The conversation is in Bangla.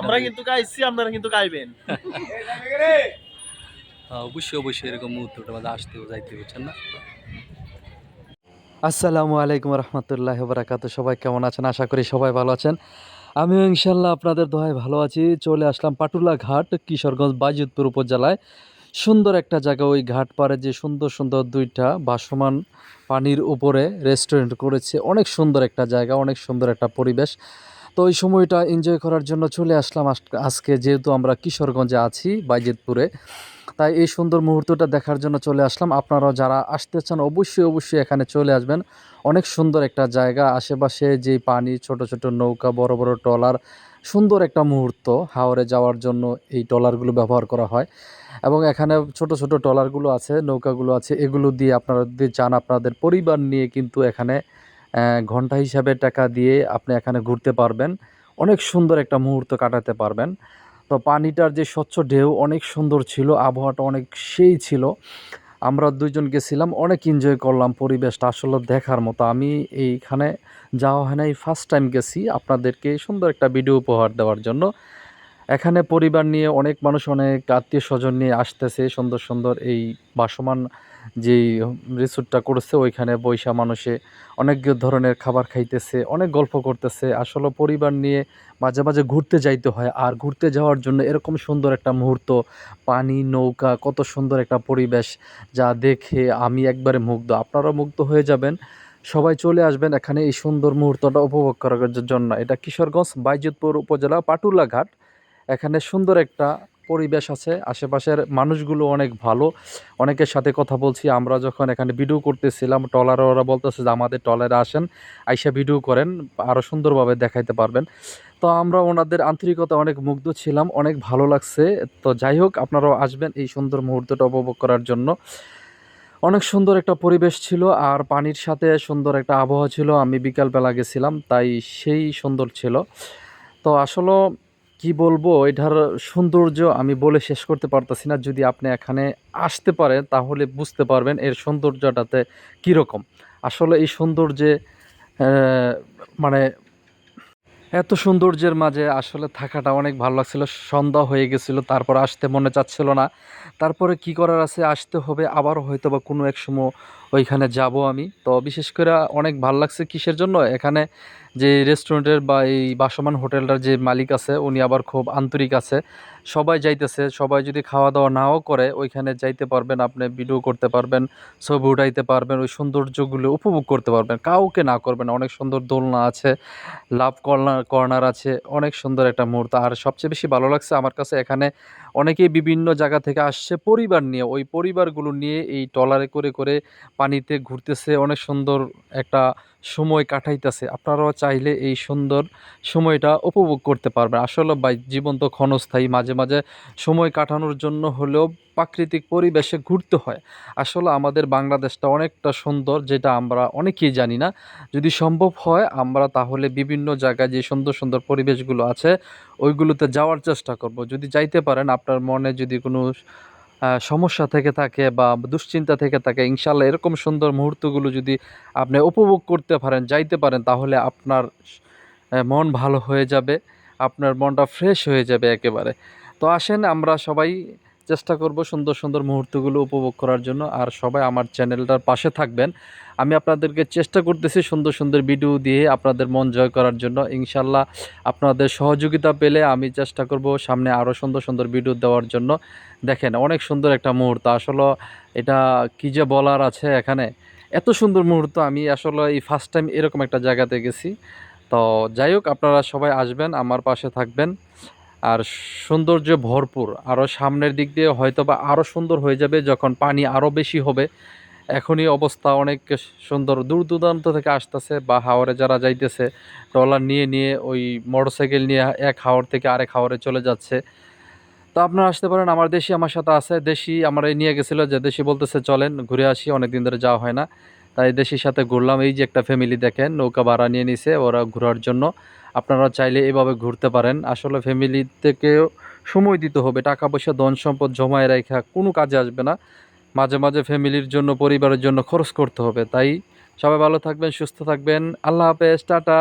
আমার কিন্তু গাইছি আপনারা কিন্তু গাইবেন। অবশ্যই অবশ্যই এরকম মুহূর্তটা যাইতে বুঝছেন না? আসসালামু আলাইকুম রহমতুল্লাহ বারাকাতু সবাই কেমন আছেন? আশা করি সবাই ভালো আছেন। আমিও ইনশাল্লাহ আপনাদের দোহায় ভালো আছি। চলে আসলাম পাটুলা ঘাট কিশোরগঞ্জ বাইজিতপুর উপজেলায়। সুন্দর একটা জায়গা ওই ঘাট পাড়ে যে সুন্দর সুন্দর দুইটা ভাসমান পানির উপরে রেস্টুরেন্ট করেছে। অনেক সুন্দর একটা জায়গা অনেক সুন্দর একটা পরিবেশ। তো ওই সময়টা এনজয় করার জন্য চলে আসলাম আজ- আজকে যেহেতু আমরা কিশোরগঞ্জে আছি, বাইজিতপুরে। তাই এই সুন্দর মুহূর্তটা দেখার জন্য চলে আসলাম। আপনারাও যারা আসতে চান অবশ্যই অবশ্যই এখানে চলে আসবেন। অনেক সুন্দর একটা জায়গা, আশেপাশে যে পানি, ছোট ছোট নৌকা, বড় বড় ট্রলার, সুন্দর একটা মুহূর্ত। হাওরে যাওয়ার জন্য এই ট্রলারগুলো ব্যবহার করা হয়। এবং এখানে ছোট ছোট ট্রলারগুলো আছে, নৌকাগুলো আছে, এগুলো দিয়ে আপনারা যদি চান আপনাদের পরিবার নিয়ে কিন্তু এখানে ঘণ্টা হিসাবে টাকা দিয়ে আপনি এখানে ঘুরতে পারবেন। অনেক সুন্দর একটা মুহূর্ত কাটাতে পারবেন। তো পানিটার যে স্বচ্ছ ঢেউ অনেক সুন্দর ছিল, আবহাওয়াটা অনেক সেই ছিল। আমরা দুইজন গেছিলাম, অনেক এনজয় করলাম পরিবেশটা আসলে দেখার মতো। আমি এইখানে যাওয়া হয় নাই ফার্স্ট টাইম গেছি আপনাদেরকে সুন্দর একটা ভিডিও উপহার দেওয়ার জন্য। এখানে পরিবার নিয়ে অনেক মানুষ, অনেক আত্মীয় স্বজন নিয়ে আসতেছে সুন্দর সুন্দর এই বাসমান যেই রিসোর্টটা করেছে, ওইখানে বৈশা মানুষে অনেক ধরনের খাবার খাইতেছে, অনেক গল্প করতেছে। আসলে পরিবার নিয়ে মাঝে মাঝে ঘুরতে যাইতে হয় আর ঘুরতে যাওয়ার জন্য এরকম সুন্দর একটা মুহূর্ত, পানি, নৌকা, কত সুন্দর একটা পরিবেশ যা দেখে আমি একবারে মুগ্ধ। আপনারাও মুগ্ধ হয়ে যাবেন। সবাই চলে আসবেন এখানে এই সুন্দর মুহূর্তটা উপভোগ করার জন্য। এটা কিশোরগঞ্জ, বাইজিতপুর উপজেলা পাটুলা ঘাট এখানে সুন্দর একটা পরিবেশ আছে, আশেপাশের মানুষগুলো অনেক ভালো। অনেকের সাথে কথা বলছি, আমরা যখন এখানে ভিডিও করতেছিলাম টলার ওরা বলতেছে যে আমাদের টলারে আসেন, আইসা ভিডিও করেন আরও সুন্দরভাবে দেখাইতে পারবেন। তো আমরা ওনাদের আন্তরিকতা অনেক মুগ্ধ ছিলাম, অনেক ভালো লাগছে। তো যাই হোক, আপনারাও আসবেন এই সুন্দর মুহূর্তটা উপভোগ করার জন্য। অনেক সুন্দর একটা পরিবেশ ছিল, আর পানির সাথে সুন্দর একটা আবহাওয়া ছিল। আমি বিকালবেলা গেছিলাম, তাই সেই সুন্দর ছিল। তো আসলে কি বলব, এটার সৌন্দর্য আমি বলে শেষ করতে পারতেছি না। যদি আপনি এখানে আসতে পারেন, তাহলে বুঝতে পারবেন এর সৌন্দর্যটাতে কীরকম। আসলে এই সৌন্দর্যে মানে এত সৌন্দর্যের মাঝে আসলে থাকাটা অনেক ভালো লাগছিল। সন্ধ্যা হয়ে গেছিল, তারপর আসতে মনে চাচ্ছিল না। তারপরে কি করার আছে? আসতে হবে, আবারও হয়তো বা কোনো এক সময় ওইখানে যাব আমি। তো বিশেষ করে অনেক ভালো লাগছে কিসের জন্য? এখানে যে রেস্টুরেন্টের বা এই বাসমান হোটেলটার যে মালিক আছে, উনি আবার খুব আন্তরিক আছে। সবাই যাইতেছে, সবাই যদি খাওয়া দাওয়া নাও করে, ওইখানে যাইতে পারবেন, আপনি ভিডিও করতে পারবেন, ছবি উঠাইতে পারবেন, ওই সৌন্দর্যগুলো উপভোগ করতে পারবেন। কাউকে না করবেন, অনেক সুন্দর দোলনা আছে লাভ কর্নার কর্নার আছে, অনেক সুন্দর একটা মুহূর্ত। আর সবচেয়ে বেশি ভালো লাগছে আমার কাছে এখানে অনেকেই বিভিন্ন জায়গা থেকে আসছে পরিবার নিয়ে। ওই পরিবারগুলো নিয়ে এই ট্রলারে করে করে পানিতে ঘুরতেছে, অনেক সুন্দর একটা সময় কাটাইতেছে। আপনারাও চাইলে এই সুন্দর সময়টা উপভোগ করতে পারবেন। আসলে ভাই জীবন তো ক্ষণস্থায়ী মাঝে মাঝে সময় কাটানোর জন্য হলেও প্রাকৃতিক পরিবেশে ঘুরতে হয়। আসলে আমাদের বাংলাদেশটা অনেকটা সুন্দর, যেটা আমরা অনেকেই জানি না। যদি সম্ভব হয়, আমরা তাহলে বিভিন্ন জায়গায় যে সুন্দর সুন্দর পরিবেশগুলো আছে ওইগুলোতে যাওয়ার চেষ্টা করব। যদি যাইতে পারেন, আপনার মনে যদি কোনো সমস্যা থেকে থাকে বা দুশ্চিন্তা থেকে থাকে ইনশাল্লাহ এরকম সুন্দর মুহূর্তগুলো যদি আপনি উপভোগ করতে পারেন, যাইতে পারেন, তাহলে আপনার মন ভালো হয়ে যাবে, আপনার মনটা ফ্রেশ হয়ে যাবে একেবারে। তো আসেন, আমরা সবাই চেষ্টা করব সুন্দর সুন্দর মুহূর্তগুলো উপভোগ করার জন্য। আর সবাই আমার চ্যানেলটার পাশে থাকবেন। আমি আপনাদেরকে চেষ্টা করতেছি সুন্দর সুন্দর ভিডিও দিয়ে আপনাদের মন জয় করার জন্য। ইনশাল্লাহ আপনাদের সহযোগিতা পেলে আমি চেষ্টা করব সামনে আরও সুন্দর সুন্দর ভিডিও দেওয়ার জন্য। দেখেন, অনেক সুন্দর একটা মুহূর্ত। আসলে এটা কি যে বলার আছে এখানে? এত সুন্দর মুহূর্ত আমি আসলে এই ফার্স্ট টাইম এরকম একটা জায়গাতে গেছি। তো যাই হোক, আপনারা সবাই আসবেন, আমার পাশে থাকবেন। আর সৌন্দর্য ভরপুর। আরও সামনের দিক দিয়ে হয়তো বা আরও সুন্দর হয়ে যাবে যখন পানি আরও বেশি হবে। এখনই অবস্থা অনেক সুন্দর। দূর দূরান্ত থেকে আসতেছে বা হাওরে যারা যাইতেছে, ট্রলার নিয়ে নিয়ে ওই মোটরসাইকেল নিয়ে এক হাওর থেকে আরেক হাওরে চলে যাচ্ছে। তো আপনারা আসতে পারেন, আমার দেশি আমার সাথে আছে। দেশি আমার এই নিয়ে গেছিল যে দেশি বলতেছে, চলেন, ঘুরে আসি অনেক দিন ধরে যাওয়া হয় না। তাই দেশের সাথে ঘুরলাম। এই যে একটা ফ্যামিলি দেখেন, নৌকা ভাড়া নিয়ে নিছে, ওরা ঘোরার জন্য। আপনারা চাইলে এভাবে ঘুরতে পারেন। আসলে ফ্যামিলি থেকেও সময় দিতে হবে। টাকা পয়সা, ধন সম্পদ জমায় রাখা কোনো কাজে আসবে না। মাঝে মাঝে ফ্যামিলির জন্য, পরিবারের জন্য খরচ করতে হবে। তাই সবাই ভালো থাকবেন, সুস্থ থাকবেন। আল্লাহ হাফেজ, টাটা।